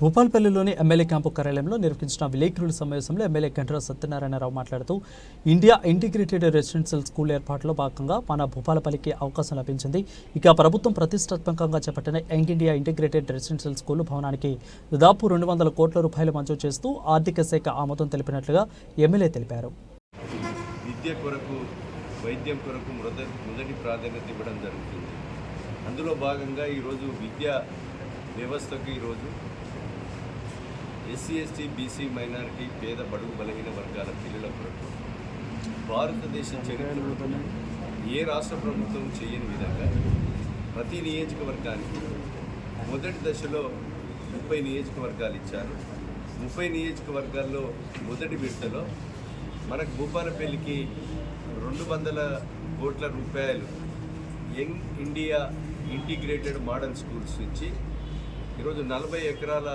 భూపాల్పల్లిలోని MLA camp కార్యాలయంలో నిర్వహించిన విలేకరుల సమావేశంలో ఎమ్మెల్యే గంటరా సత్యనారాయణరావు మాట్లాడుతూ ఇండియా ఇంటిగ్రేటెడ్ రెసిడెన్షియల్ స్కూల్ ఏర్పాటులో భాగంగా మన భూపాలపల్లికి అవకాశం లభించింది. ఇక ప్రభుత్వం ప్రతిష్టాత్మకంగా చేపట్టిన young India integrated residential school భవనానికి దాదాపు రెండు వందల కోట్ల రూపాయలు మంజూరు చేస్తూ ఆర్థిక శాఖ ఆమోదం తెలిపినట్లుగా ఎమ్మెల్యే తెలిపారు. విద్య కొరకు వైద్యం కొరకు మొదటి మొదటి ప్రాధాన్యత ఇవ్వడం జరుగుతుంది. అందులో భాగంగా ఈరోజు విద్యా వ్యవస్థకు ఈరోజు ఎస్సీ ఎస్టీ బీసీ మైనారిటీ పేద బడుగు బలహీన వర్గాల పిల్లల కొరకు భారతదేశం చరిత్రలో ఏ రాష్ట్ర ప్రభుత్వం చేయని విధంగా ప్రతి నియోజకవర్గానికి మొదటి దశలో ముప్పై నియోజకవర్గాలు ఇచ్చారు. ముప్పై నియోజకవర్గాల్లో మొదటి విడతలో మనకు భూపాలపల్లికి రెండు వందల కోట్ల రూపాయలు young India integrated model schools ఇచ్చి ఈరోజు నలభై ఎకరాల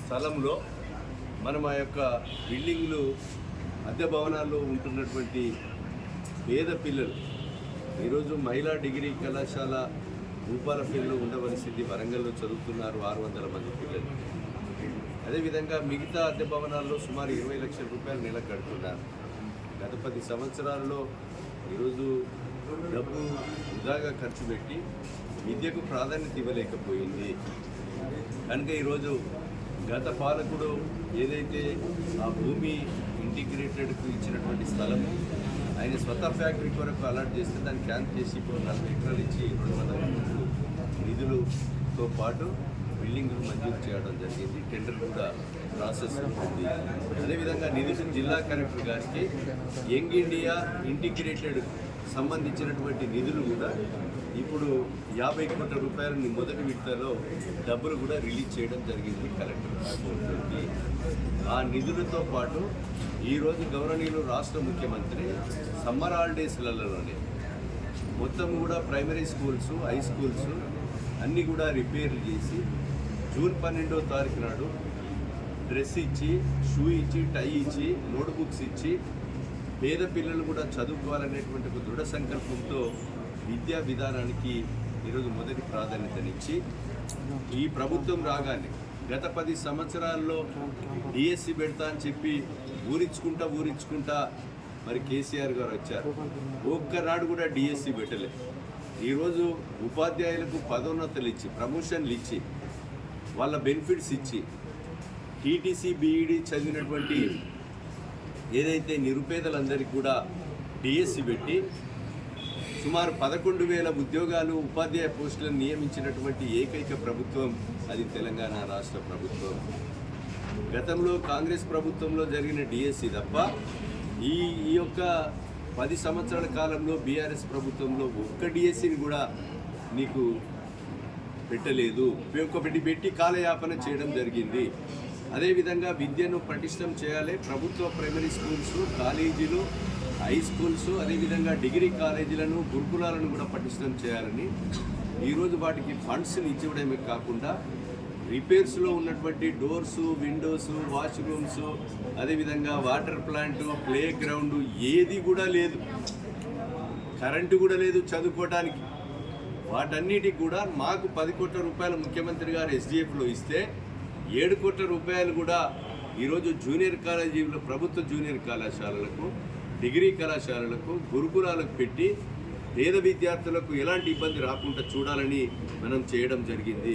స్థలంలో మనం ఆ యొక్క బిల్డింగ్లు అద్దె భవనాల్లో ఉంటున్నటువంటి పేద పిల్లలు ఈరోజు మహిళా డిగ్రీ కళాశాల భూపాలపల్లిలో ఉండవలసింది వరంగల్లో చదువుతున్నారు ఆరు వందల మంది పిల్లలు. అదేవిధంగా మిగతా అద్దె భవనాల్లో సుమారు ఇరవై లక్షల రూపాయలు నెల కడుతున్నారు. గత పది సంవత్సరాల్లో ఈరోజు డబ్బు వృధాగా ఖర్చు పెట్టి విద్యకు ప్రాధాన్యత ఇవ్వలేకపోయింది. కనుక ఈరోజు గత పాలకుడు ఏదైతే ఆ భూమి ఇంటిగ్రేటెడ్కు ఇచ్చినటువంటి స్థలము ఆయన స్వత ఫ్యాక్టరీ కొరకు అలాట్ చేస్తే దాన్ని క్యాన్ చేసి ఇప్పుడు నలభై ఎకరాలు ఇచ్చి రెండు వందల కోట్లు నిధులతో పాటు బిల్డింగ్లు మంజూరు చేయడం జరిగింది. టెండర్ కూడా ప్రాసెస్ ఉంది అదేవిధంగా నిధులు జిల్లా కలెక్టర్ గారికి యంగ్ ఇండియా ఇంటిగ్రేటెడ్ సంబంధించినటువంటి నిధులు కూడా ఇప్పుడు యాభై కోట్ల రూపాయలని మొదటి విడతలో డబ్బులు కూడా రిలీజ్ చేయడం జరిగింది కలెక్టర్ ఆ నిధులతో పాటు ఈరోజు గౌరవనీయులు రాష్ట్ర ముఖ్యమంత్రి సమ్మర్ హాలిడేస్లలోనే మొత్తం కూడా ప్రైమరీ స్కూల్స్ హై స్కూల్స్ అన్నీ కూడా రిపేర్లు చేసి జూన్ పన్నెండో తారీఖు నాడు డ్రెస్ ఇచ్చి షూ ఇచ్చి టై ఇచ్చి నోట్బుక్స్ ఇచ్చి పేద పిల్లలు కూడా చదువుకోవాలనేటువంటి ఒక దృఢ సంకల్పంతో విద్యా విధానానికి ఈరోజు మొదటి ప్రాధాన్యతనిచ్చి ఈ ప్రభుత్వం రాగానే గత పది సంవత్సరాల్లో డిఎస్సి పెడతా అని చెప్పి ఊరించుకుంటా ఊరించుకుంటా మరి కేసీఆర్ గారు వచ్చారు. ఒక్కనాడు కూడా డిఎస్సి పెట్టలే. ఈరోజు ఉపాధ్యాయులకు పదోన్నతులు ఇచ్చి ప్రమోషన్లు ఇచ్చి వాళ్ళ బెనిఫిట్స్ ఇచ్చి టీటీసీ బీఈడి చదివినటువంటి ఏదైతే నిరుపేదలందరికీ కూడా డిఎస్సి పెట్టి సుమారు పదకొండు వేల ఉద్యోగాలు ఉపాధ్యాయ పోస్టులను నియమించినటువంటి ఏకైక ప్రభుత్వం అది తెలంగాణ రాష్ట్ర ప్రభుత్వం. గతంలో కాంగ్రెస్ ప్రభుత్వంలో జరిగిన డిఎస్సి తప్ప ఈ ఈ యొక్క పది సంవత్సరాల కాలంలో బీఆర్ఎస్ ప్రభుత్వంలో ఒక్క డిఎస్సిని కూడా నీకు పెట్టలేదు. ఒకటి పెట్టి కాలయాపన చేయడం జరిగింది. అదేవిధంగా విద్యను పటిష్టం చేయాలి. ప్రభుత్వ ప్రైమరీ స్కూల్స్ కాలేజీలు హై స్కూల్స్ అదేవిధంగా డిగ్రీ కాలేజీలను గురుకులాలను కూడా పటిష్టం చేయాలని ఈరోజు వాటికి ఫండ్స్ని ఇచ్చివడమే కాకుండా రిపేర్స్లో ఉన్నటువంటి డోర్స్ విండోస్ వాష్రూమ్స్ అదేవిధంగా వాటర్ ప్లాంట్ ప్లే గ్రౌండ్ ఏది కూడా లేదు. కరెంటు కూడా లేదు చదువుకోవడానికి వాటన్నిటికి కూడా మాకు పది కోట్ల రూపాయలు ముఖ్యమంత్రి గారు ఎస్డిఎఫ్లో ఇస్తే ఏడు కోట్ల రూపాయలు కూడా ఈరోజు జూనియర్ కాలేజీలో ప్రభుత్వ జూనియర్ కళాశాలలకు డిగ్రీ కళాశాలలకు గురుకులాలకు పెట్టి పేద విద్యార్థులకు ఎలాంటి ఇబ్బంది రాకుండా చూడాలని మనం చేయడం జరిగింది.